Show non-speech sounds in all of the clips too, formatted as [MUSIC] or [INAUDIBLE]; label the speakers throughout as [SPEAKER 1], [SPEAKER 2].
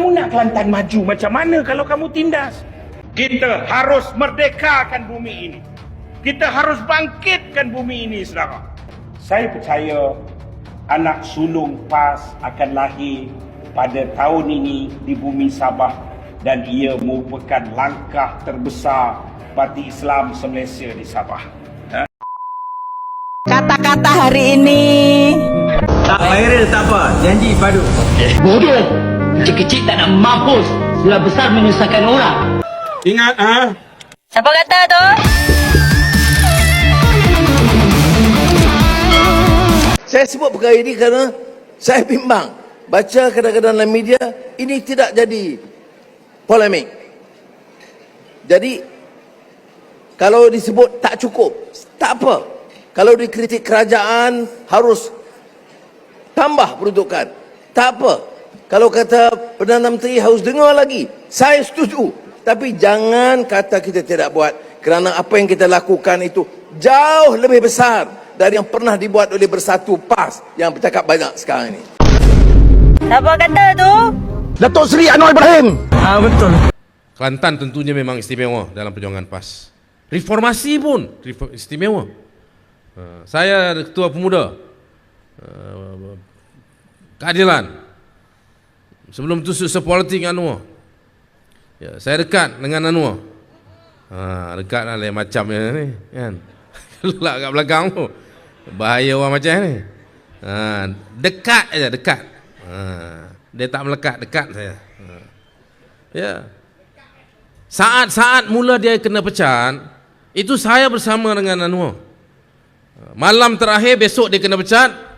[SPEAKER 1] Kamu nak Kelantan maju macam mana kalau kamu tindas? Kita harus merdekakan bumi ini. Kita harus bangkitkan bumi ini, saudara. Saya percaya anak sulung PAS akan lahir pada tahun ini di bumi Sabah dan ia merupakan langkah terbesar Parti Islam se-Malaysia di Sabah.
[SPEAKER 2] Kata-kata hari ini
[SPEAKER 3] Tak viral tak apa, janji padu.
[SPEAKER 4] Bodoh. Kecil-kecil tak nak mampus. Sudah besar menyusahkan orang.
[SPEAKER 1] Ingat ah,
[SPEAKER 2] Siapa kata tu?
[SPEAKER 5] Saya sebut perkara ini kerana saya bimbang. Baca kadang-kadang dalam media, ini tidak jadi polemik. Jadi, kalau disebut tak cukup, tak apa. Kalau dikritik kerajaan, harus tambah peruntukan. Tak apa. Kalau kata Perdana Menteri harus dengar lagi, saya setuju. Tapi jangan kata kita tidak buat kerana apa yang kita lakukan itu jauh lebih besar dari yang pernah dibuat oleh Bersatu PAS yang bercakap banyak sekarang ini.
[SPEAKER 2] Siapa kata tu?
[SPEAKER 5] Datuk Seri Anwar Ibrahim.
[SPEAKER 3] Ah betul.
[SPEAKER 6] Kelantan tentunya memang istimewa dalam perjuangan PAS. Reformasi pun istimewa. Uh, saya ketua pemuda uh, keadilan. Sebelum tu susah politik Anwar. Ya, saya dekat dengan Anwar. Ha, dekat lah lain macam ni kan. [LAUGHS] Kelak kat belakang tu. Bahaya orang macam ni. Ha, dekat aja dekat. Ha, dia tak melekat dekat saya. Ha. Ya. Saat-saat mula dia kena pecat, itu saya bersama dengan Anwar. Malam terakhir besok dia kena pecat,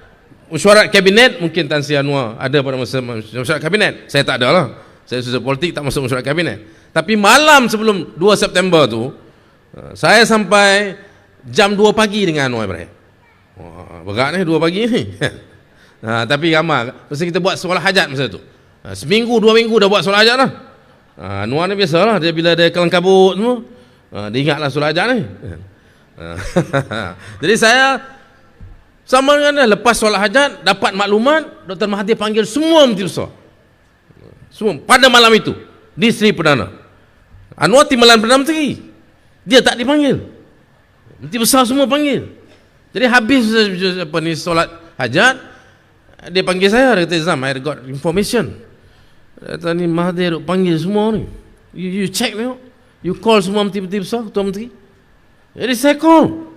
[SPEAKER 6] mesyuarat kabinet mungkin Tan Sri Anwar ada pada masa mesyuarat kabinet. Saya tak ada lah. Saya susah politik tak masuk mesyuarat kabinet. Tapi malam sebelum 2 September tu, saya sampai jam 2 pagi dengan Anwar Ibrahim. Wah, berat ni 2 pagi ni. ha, [LAUGHS] tapi ramai. Masa kita buat solat hajat masa tu. Ha, seminggu, dua minggu dah buat solat hajat lah. Anwar ni biasalah dia bila dia kelang kabut semua. Dia ingatlah solat hajat ni. [LAUGHS] [LAUGHS] Jadi saya sama dengan lepas solat hajat dapat maklumat Dr. Mahathir panggil semua menteri besar. Semua pada malam itu di Sri Perdana. Anwar timbalan Perdana Menteri. Dia tak dipanggil. Menteri besar semua panggil. Jadi habis apa ni solat hajat dia panggil saya dia kata Zam I got information. Kata ni Mahathir panggil semua ni. You, you check tengok. You call semua menteri-menteri besar, ketua menteri. Jadi saya call.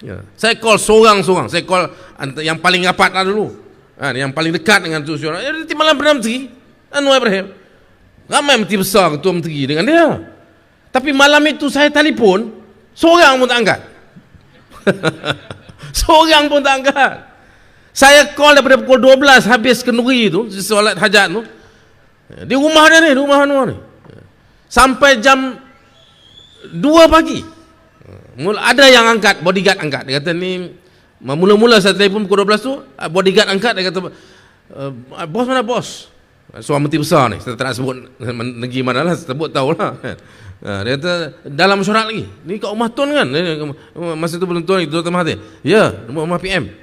[SPEAKER 6] Ya. Saya call seorang-seorang. Saya call yang paling rapat lah dulu. Ha, yang paling dekat dengan tu seorang. Ya, dia malam Perdana Menteri. Anwar Ibrahim. Ramai menteri besar, ketua menteri dengan dia. Tapi malam itu saya telefon, seorang pun tak angkat. [LAUGHS] seorang pun tak angkat. Saya call daripada pukul 12 habis kenduri tu, solat hajat tu. Di rumah dia ni, di rumah Anwar ni. Sampai jam 2 pagi. Mula ada yang angkat, bodyguard angkat. Dia kata ni mula-mula saya telefon pukul 12 tu, ah, bodyguard angkat dia kata uh, bos mana bos? Seorang menteri besar ni, saya tak nak sebut [LAUGHS] negeri mana lah, sebut tahu lah. Ha, [LAUGHS] dia kata dalam mesyuarat lagi. Ni kat rumah Tun kan? Masa tu belum lagi, Dr. Mahathir. Ya, rumah, PM.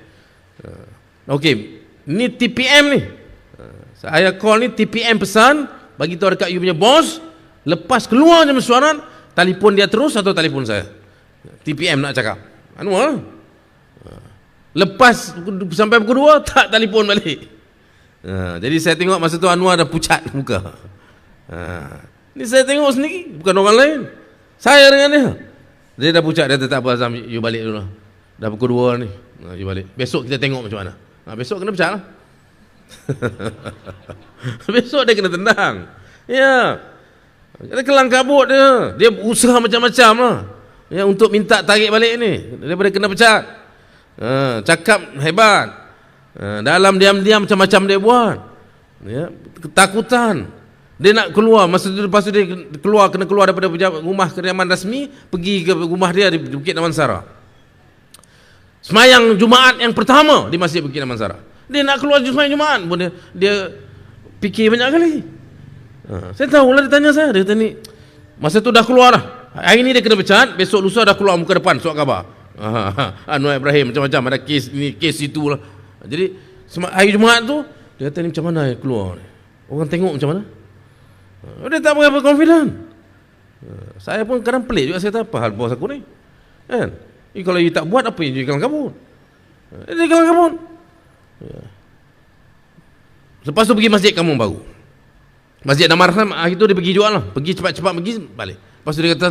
[SPEAKER 6] Ha, Okey, ni TPM ni. Saya call ni TPM pesan, bagi tahu dekat you punya bos, lepas keluar je mesyuarat, telefon dia terus atau telefon saya. TPM nak cakap. Anwar. Ha, Lepas sampai pukul 2 tak telefon balik. Ha, jadi saya tengok masa tu Anwar dah pucat [LAUGHS] muka. Ha, ni saya tengok sendiri, bukan orang lain. Saya dengan dia. Dia dah pucat, dia kata tak apa Azam, you balik dulu. Dah pukul 2 ni. Ha, you balik. Besok kita tengok macam mana. Ha, besok kena pecat lah. [LAUGHS] besok dia kena tendang. Ya. Dia kelang kabut dia. Dia usaha macam-macam lah. Ya, untuk minta tarik balik ni. Daripada kena pecat. Ha, cakap hebat. Ha, dalam diam-diam macam-macam dia buat. Ya, ketakutan. Dia nak keluar masa tu lepas tu dia keluar kena keluar daripada rumah kediaman rasmi pergi ke rumah dia di Bukit Damansara. Semayang Jumaat yang pertama di Masjid Bukit Damansara. Dia nak keluar semayang Jumaat pun dia, dia fikir banyak kali. Ha, saya tahu lah dia tanya saya, dia kata ni masa tu dah keluar dah. Hari ni dia kena pecat, besok lusa dah keluar muka depan surat khabar. Ha, [LAUGHS] Anwar Ibrahim macam-macam ada kes ni kes itu lah. Jadi hari Jumaat tu dia kata ni macam mana dia keluar ni? Orang tengok macam mana? Uh, dia tak berapa confident. Uh, saya pun kadang pelik juga saya kata apa hal bos aku ni. Kan? Eh, kalau you tak buat apa yang kalang kabut? Dia kalang kabut. Ya. Lepas tu pergi masjid kampung baru. Masjid Damarham hari tu dia pergi jual lah. Pergi cepat-cepat pergi balik. Lepas tu dia kata,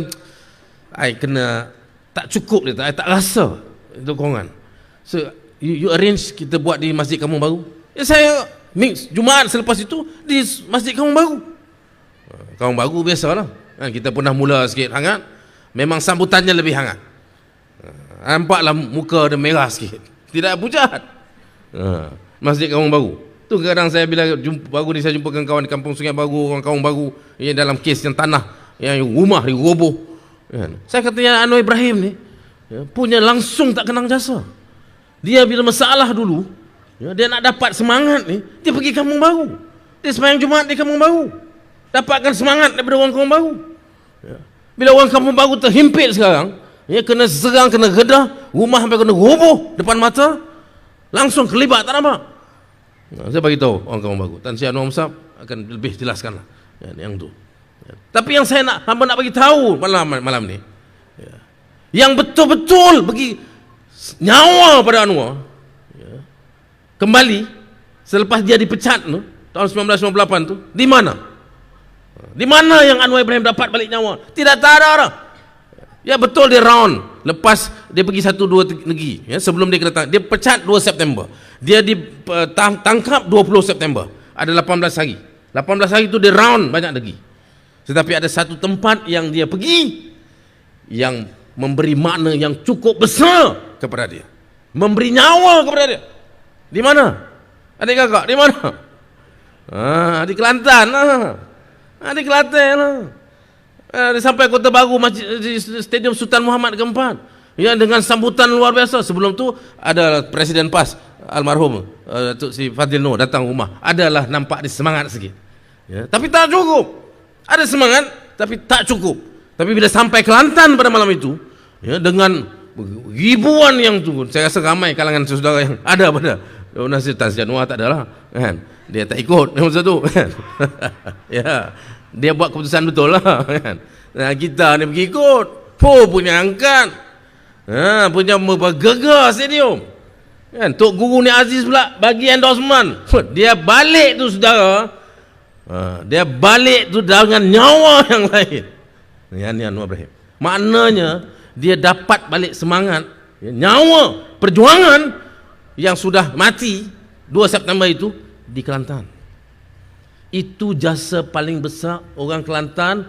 [SPEAKER 6] I kena tak cukup dia, I tak rasa itu korangan. So, you, you arrange kita buat di masjid kampung baru. Ya saya mix Jumaat selepas itu di masjid kampung baru. Kampung baru biasalah. Kan, kita pernah mula sikit hangat. Memang sambutannya lebih hangat. Nampaklah muka dia merah sikit. Tidak pucat. Ha, masjid kampung baru. Tu kadang saya bila jumpa baru ni saya jumpa dengan kawan di kampung Sungai Baru, orang kampung baru yang dalam kes yang tanah yang rumah diroboh. Kan. Saya kata yang Anwar Ibrahim ni ya, punya langsung tak kenang jasa. Dia bila masalah dulu, ya, dia nak dapat semangat ni, dia pergi kampung baru. Dia sembahyang Jumaat di kampung baru. Dapatkan semangat daripada orang kampung baru. Ya. Bila orang kampung baru terhimpit sekarang, ya, kena serang, kena gedah, rumah sampai kena roboh depan mata, langsung kelibat tak nampak. Nah, saya bagi tahu orang kampung baru. Tan Sri Anwar Musab akan lebih jelaskan lah ya, yang tu. Tapi yang saya nak hamba nak bagi tahu malam malam ni, ya, yang betul-betul bagi nyawa pada Anwar, ya, kembali selepas dia dipecat tu tahun 1998 tu, di mana? Di mana yang Anwar Ibrahim dapat balik nyawa? Tidak ada orang. Ya betul dia round lepas dia pergi satu dua negeri ya sebelum dia kena dia pecat 2 September. Dia ditangkap 20 September. Ada 18 hari. 18 hari itu dia round banyak negeri. Tetapi ada satu tempat yang dia pergi yang memberi makna yang cukup besar kepada dia. Memberi nyawa kepada dia. Di mana? Adik kakak, di mana? Ah, di Kelantan lah. Ah, di Kelantan lah. Ah, dia sampai Kota Baru masjid, di Stadium Sultan Muhammad keempat. Ya dengan sambutan luar biasa. Sebelum tu ada Presiden PAS almarhum uh, Datuk Sri Fadil Nur datang rumah. Adalah nampak dia semangat sikit. Ya, tapi tak cukup. Ada semangat tapi tak cukup. Tapi bila sampai Kelantan pada malam itu, ya dengan ribuan yang tu, saya rasa ramai kalangan saudara yang ada pada Nasir Tan Sri Anwar tak adalah kan. Dia tak ikut masa tu kan. [LAUGHS] ya. Dia buat keputusan betul lah kan. Nah, kita ni pergi ikut. Po punya angkat. Ha, punya bergegar stadium. Kan, Tok Guru ni Aziz pula bagi endorsement. Dia balik tu saudara. Ha, dia balik tu dengan nyawa [LAUGHS] yang lain. Yang ni Anwar Ibrahim. Maknanya dia dapat balik semangat, ya, nyawa, perjuangan yang sudah mati 2 September itu di Kelantan. Itu jasa paling besar orang Kelantan,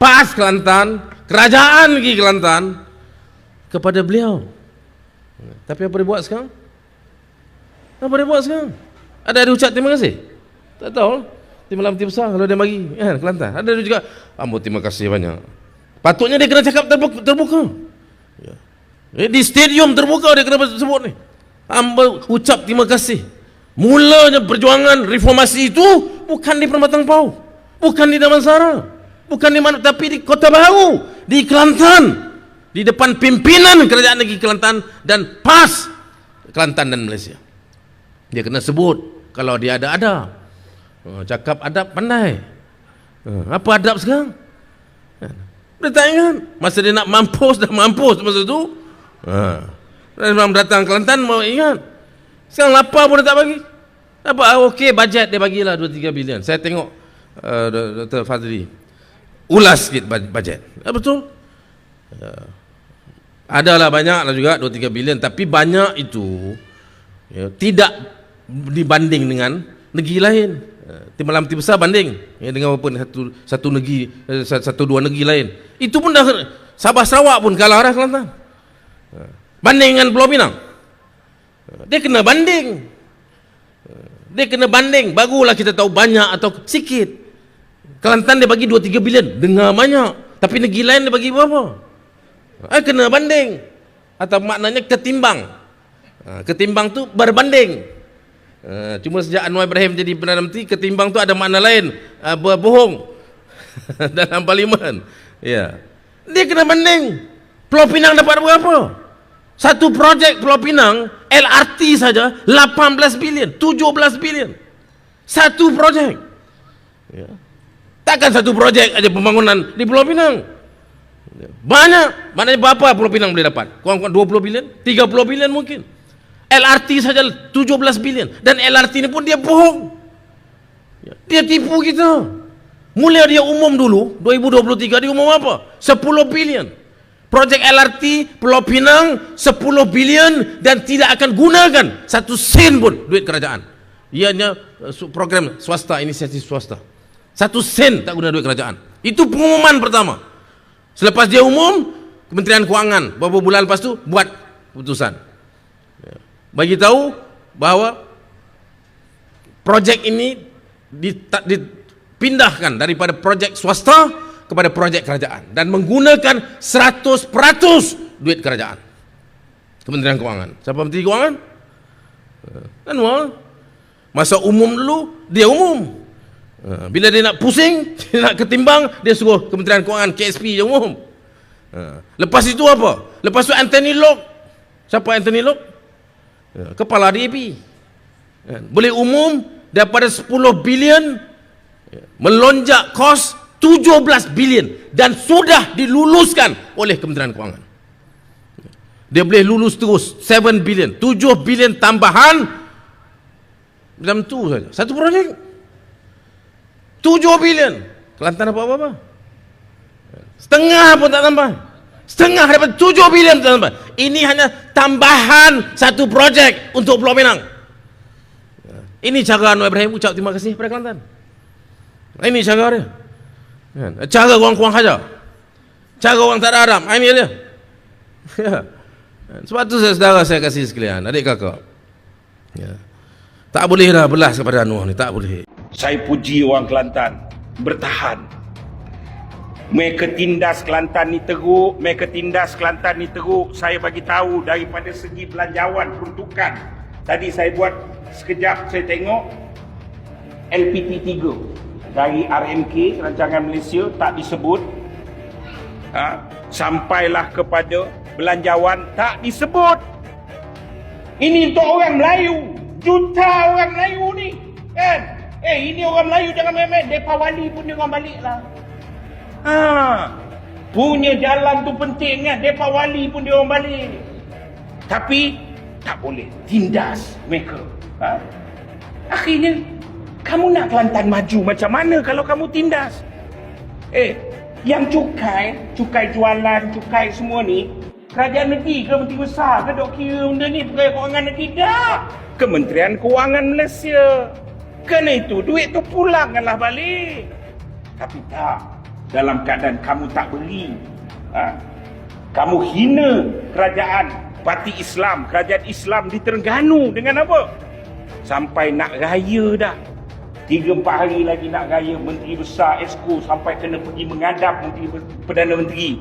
[SPEAKER 6] PAS Kelantan, kerajaan lagi Kelantan kepada beliau. Tapi apa dia buat sekarang? Apa dia buat sekarang? Ada ada ucap terima kasih? Tak tahu. Terima malam besar kalau dia bagi kan Kelantan. Ada juga ambo terima kasih banyak. Patutnya dia kena cakap terbuka. terbuka. Ya. Eh, di stadium terbuka dia kena sebut ni. Ambo ucap terima kasih. Mulanya perjuangan reformasi itu bukan di Permatang Pau. Bukan di Damansara. Bukan di mana tapi di Kota Baru, di Kelantan. Di depan pimpinan kerajaan negeri Kelantan dan PAS Kelantan dan Malaysia. Dia kena sebut kalau dia ada ada. Oh, cakap adab pandai. Oh, apa adab sekarang? Dia tak ingat. Masa dia nak mampus, dah mampus masa tu. Ha. Memang datang Kelantan, mau ingat. Sekarang lapar pun dia tak bagi. Apa? Ah, Okey, bajet dia bagilah 2-3 bilion. Saya tengok uh, Dr. Fadli. Ulas sikit bajet. Ya, betul. Ya. Adalah banyak lah juga 2-3 bilion. Tapi banyak itu ya, tidak dibanding dengan negeri lain. Malam tim besar banding ya, dengan apa satu satu negeri eh, satu dua negeri lain. Itu pun dah Sabah Sarawak pun kalah dah Kelantan. Banding dengan Pulau Pinang. Dia kena banding. Dia kena banding barulah kita tahu banyak atau sikit. Kelantan dia bagi 2 3 bilion, dengar banyak. Tapi negeri lain dia bagi berapa? Eh kena banding. Atau maknanya ketimbang. Ha, ketimbang tu berbanding. Uh, cuma sejak Anwar Ibrahim jadi Perdana Menteri ketimbang tu ada makna lain uh, berbohong [LAUGHS] dalam parlimen ya yeah. dia kena banding Pulau Pinang dapat berapa satu projek Pulau Pinang LRT saja 18 bilion 17 bilion satu projek Ya. Takkan satu projek aja pembangunan di Pulau Pinang. Ya. Banyak. Maknanya berapa Pulau Pinang boleh dapat? Kurang-kurang 20 bilion? 30 bilion mungkin. LRT saja 17 bilion. Dan LRT ni pun dia bohong. Dia tipu kita. Mula dia umum dulu, 2023 dia umum apa? 10 bilion. Projek LRT Pulau Pinang 10 bilion dan tidak akan gunakan satu sen pun duit kerajaan. Ianya su- program swasta, inisiatif swasta. Satu sen tak guna duit kerajaan. Itu pengumuman pertama. Selepas dia umum, Kementerian Kewangan beberapa bulan lepas tu buat keputusan. Ya. Bagi tahu bahawa projek ini dipindahkan daripada projek swasta kepada projek kerajaan dan menggunakan 100% duit kerajaan. Kementerian Kewangan. Siapa Menteri Kewangan? Eh, Anwar. Masa umum dulu, dia umum. Eh, Bila dia nak pusing, [LAUGHS] dia nak ketimbang, dia suruh Kementerian Kewangan, KSP je umum. Eh, Lepas itu apa? Lepas itu Anthony Locke. Siapa Anthony Locke? Eh, Kepala DAP. Eh, Boleh umum daripada 10 bilion melonjak kos 17 bilion dan sudah diluluskan oleh Kementerian Kewangan. Dia boleh lulus terus 7 bilion, 7 bilion tambahan dalam tu saja. Satu projek. 7 bilion. Kelantan apa apa? Setengah pun tak tambah. Setengah daripada 7 bilion tambah. Ini hanya tambahan satu projek untuk Pulau Pinang. Ini cara Anwar Ibrahim ucap terima kasih kepada Kelantan. Ini cara dia. Kan? Cara orang kurang hajar. Cara orang tak ada haram. Ini dia. [LAUGHS] Ya. Sebab tu saya saudara saya kasih sekalian, adik kakak. Ya. Tak boleh dah belas kepada Anwar ni, tak boleh.
[SPEAKER 1] Saya puji orang Kelantan bertahan. Mereka tindas Kelantan ni teruk, mereka tindas Kelantan ni teruk. Saya bagi tahu daripada segi belanjawan peruntukan. Tadi saya buat sekejap saya tengok LPT 3 dari RMK Rancangan Malaysia tak disebut. Ha, sampailah kepada belanjawan tak disebut. Ini untuk orang Melayu. Juta orang Melayu ni. Kan? Eh, ini orang Melayu jangan main-main. Depa wali pun dia orang balik lah. Ha. Punya jalan tu penting kan. Depa wali pun dia orang balik. Tapi, tak boleh. Tindas mereka. Ha? Akhirnya, kamu nak Kelantan maju macam mana kalau kamu tindas? Eh, yang cukai, cukai jualan, cukai semua ni, kerajaan negeri ke menteri besar ke dok kira benda ni pegawai kewangan negeri dah. Kementerian Kewangan Malaysia. Kerana itu duit tu pulangkanlah balik. Tapi tak. Dalam keadaan kamu tak beri. Ha? Kamu hina kerajaan parti Islam, kerajaan Islam di Terengganu dengan apa? Sampai nak raya dah. Tiga empat hari lagi nak raya Menteri Besar Esko sampai kena pergi mengadap Menteri Perdana Menteri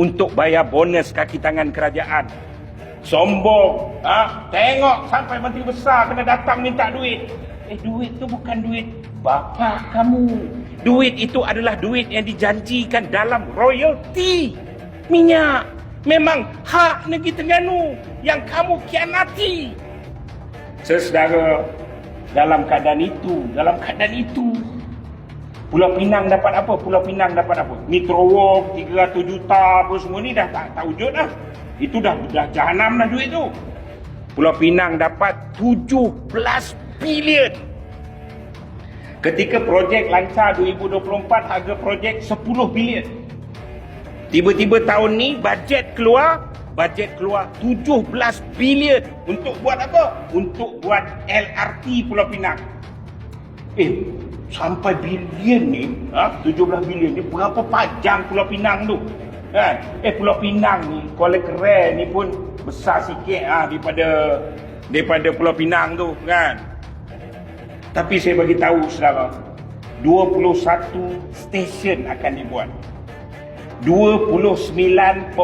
[SPEAKER 1] untuk bayar bonus kaki tangan kerajaan. Sombong. Ha? Tengok sampai Menteri Besar kena datang minta duit. Eh duit tu bukan duit bapa kamu. Duit itu adalah duit yang dijanjikan dalam royalty minyak. Memang hak negeri Terengganu yang kamu kianati. Sesedara dalam keadaan itu, dalam keadaan itu Pulau Pinang dapat apa? Pulau Pinang dapat apa? Metro Walk 300 juta apa semua ni dah tak, tak wujud dah. Itu dah dah jahanam dah duit tu. Pulau Pinang dapat 17 bilion. Ketika projek lancar 2024 harga projek 10 bilion. Tiba-tiba tahun ni bajet keluar, bajet keluar 17 bilion untuk buat apa? Untuk buat LRT Pulau Pinang. Eh, sampai bilion ni, ha, 17 bilion ni berapa panjang Pulau Pinang tu? Kan? Eh Pulau Pinang ni, Kuala Keren ni pun besar sikit ha, daripada daripada Pulau Pinang tu, kan? Tapi saya bagi tahu saudara, 21 stesen akan dibuat. 29.5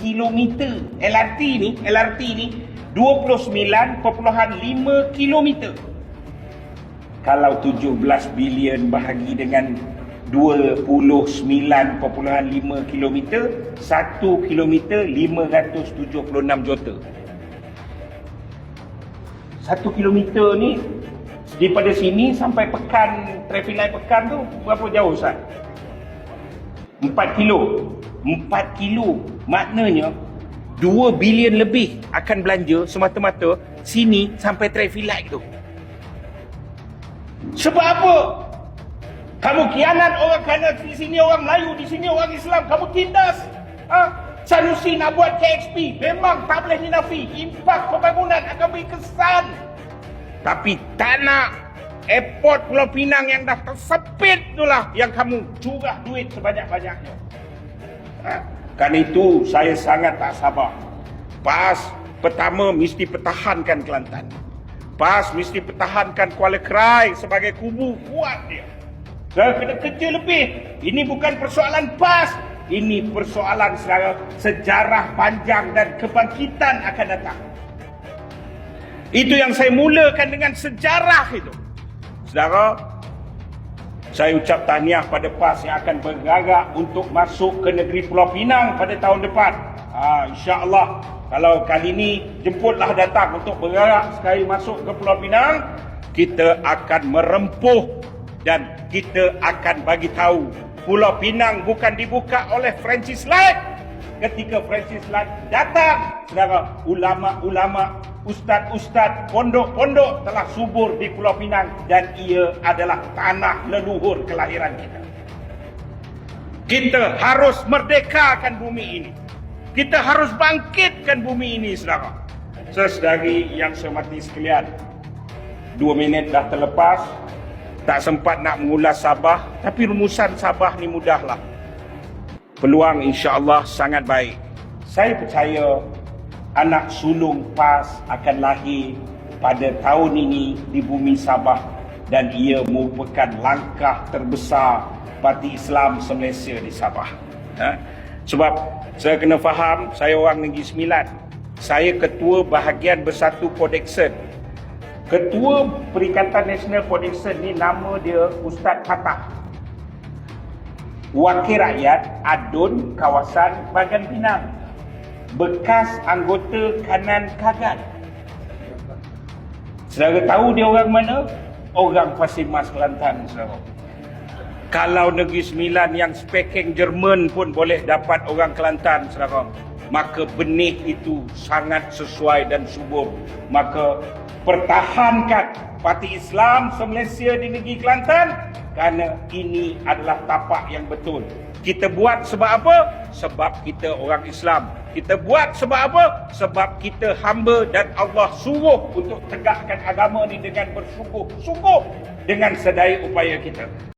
[SPEAKER 1] km LRT ni LRT ni 29.5 km kalau 17 bilion bahagi dengan 29.5 km 1 km 576 juta. 1 km ni Daripada sini sampai Pekan, traffic light Pekan tu berapa jauh Ustaz? 4 kilo. 4 kilo. Maknanya 2 bilion lebih akan belanja semata-mata sini sampai traffic light tu. Sebab apa? Kamu kianat orang kanan di sini orang Melayu, di sini orang Islam. Kamu tindas. Ha? Sanusi nak buat KXP. Memang tak boleh dinafi. Impak pembangunan akan beri kesan. Tapi tak nak airport Pulau Pinang yang dah tersepit itulah yang kamu curah duit sebanyak-banyaknya. Ha? Karena itu saya sangat tak sabar. PAS pertama mesti pertahankan Kelantan. PAS mesti pertahankan Kuala Krai sebagai kubu kuat dia. Saya kena kerja lebih. Ini bukan persoalan PAS. Ini persoalan sejarah panjang dan kebangkitan akan datang. Itu yang saya mulakan dengan sejarah itu. Saudara, saya ucap tahniah pada PAS yang akan bergerak untuk masuk ke negeri Pulau Pinang pada tahun depan. Ha, InsyaAllah, kalau kali ini jemputlah datang untuk bergerak sekali masuk ke Pulau Pinang, kita akan merempuh dan kita akan bagi tahu Pulau Pinang bukan dibuka oleh Francis Light. Ketika Francis Light datang, saudara, ulama-ulama, ustaz-ustaz, pondok-pondok telah subur di Pulau Pinang dan ia adalah tanah leluhur kelahiran kita. Kita harus merdekakan bumi ini. Kita harus bangkitkan bumi ini, saudara. Sesedari yang hormati sekalian, dua minit dah terlepas, tak sempat nak mengulas Sabah, tapi rumusan Sabah ni mudahlah. Peluang insya-Allah sangat baik. Saya percaya anak sulung PAS akan lahir pada tahun ini di bumi Sabah dan ia merupakan langkah terbesar parti Islam se-Malaysia di Sabah. Ha? Sebab saya kena faham, saya orang Negeri Sembilan. Saya ketua bahagian bersatu Kodeksen Ketua Perikatan Nasional Foundation ni nama dia Ustaz Fatah. Wakil rakyat Adun kawasan Bagan Pinang. Bekas anggota kanan kagan. Saudara tahu dia orang mana? Orang Pasir Mas Kelantan, saudara. Kalau Negeri Sembilan yang speking Jerman pun boleh dapat orang Kelantan, saudara. Maka benih itu sangat sesuai dan subur. Maka pertahankan parti Islam se-Malaysia di negeri Kelantan kerana ini adalah tapak yang betul. Kita buat sebab apa? Sebab kita orang Islam. Kita buat sebab apa? Sebab kita hamba dan Allah suruh untuk tegakkan agama ini dengan bersungguh-sungguh dengan sedaya upaya kita.